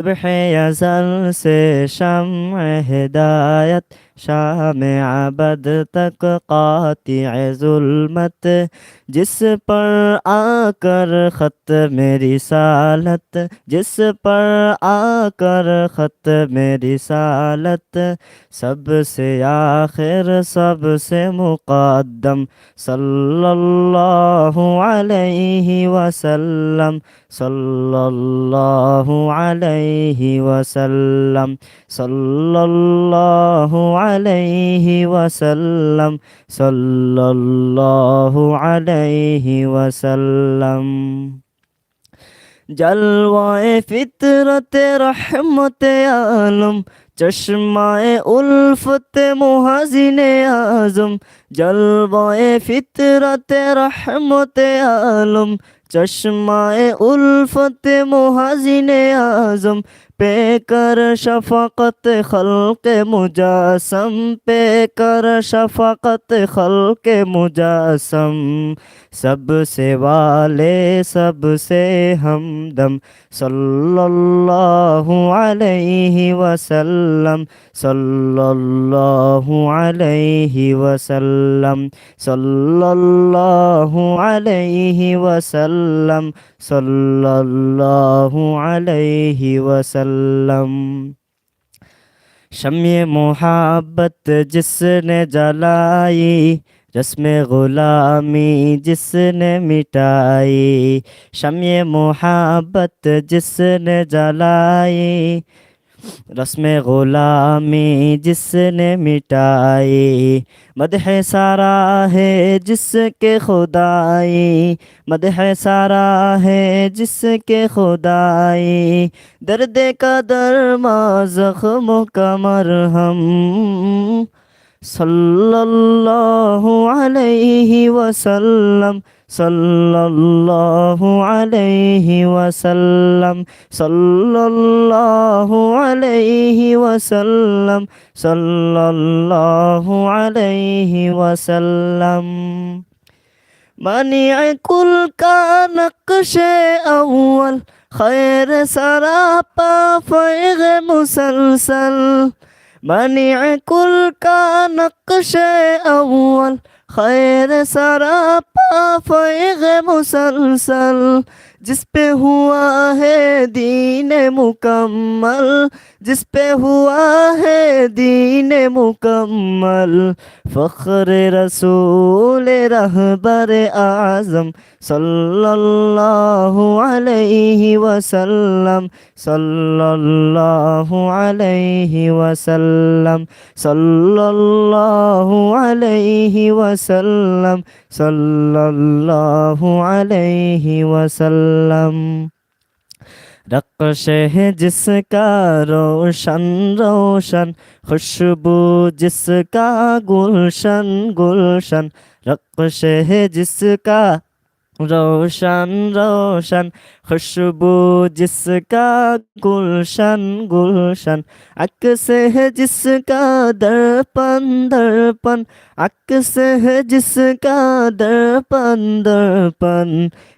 सुबह अजल से शम हिदायत शाम आबद तक काति जुल्मत जिस पर आकर ख़त मेरी सालत जिस पर आकर ख़त मेरी सालत सबसे आखिर सबसे मुक़दम सल्लल्लाहु अलैहि वसल्लम सल्लल्लाहु अलैहि वसल्लम सल्लल्लाहु عليه وسلم صلى الله عليه وسلم জলওয়ায় ফিতরতে রহমতে আলম, চশমায় উলফতে মুহাজিনে আজম। জলবায়ে ফিতরতে রহমতে আলম, চশমায়ে উলফতে মুহাজিনে আজম। पे कर शफाकत खल्क मुजासम पे कर शफाकत खल्क मुजासम सबसे वाले सबसे हमदम सल्लल्लाहु अलैहि वसल्लम सल्लल्लाहु अलैहि वसल्लम सल्लल्लाहु अलैहि वसल्लम सल्लल्लाहु अलैहि वसल्लम वसल्लम शम्य मोहब्बत जिसने जलाई रस्म गुलामी जिसने मिटाई शम्य मोहब्बत जिसने जलाई رسم غلامی جس نے مٹائی، مدح سارا ہے جس کے خدائی، مدح سارا ہے جس کے خدائی۔ درد کا درما زخم کا مرہم صلى الله عليه وسلم. صلى الله عليه وسلم. صلى الله عليه وسلم. صلى الله عليه وسلم. منعك كان كنقش أول. خير سرابا فيغ مسلسل. منع کل کا نقش اول خیر سرا فیغ مسلسل جس پہ ہوا ہے دین مکمل جس پہ ہوا ہے دین مکمل فخر رسول رہبر اعظم صلی اللہ علیہ وسلم صلی اللہ علیہ وسلم صلی اللہ علیہ وسلم وسلم صلى الله عليه وسلم रक्श है जिसका रोशन रोशन खुशबू जिसका गुलशन गुलशन रक्श है जिसका রোশন রোশন খুশবু জিসকা গুলশন গুলশন আক সে জিসকা দর্পণ দর্পণ আক সে জিসকা দর্পণ দর্পণ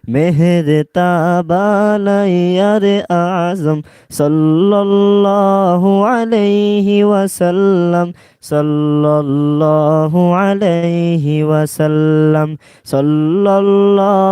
মেহের তাবালাইয়ার আজম সল্লাল্লাহু আলাইহি ওয়াসাল্লাম সল্লাল্লাহু আলাইহি ওয়াসাল্লাম সল্লাল্লাহু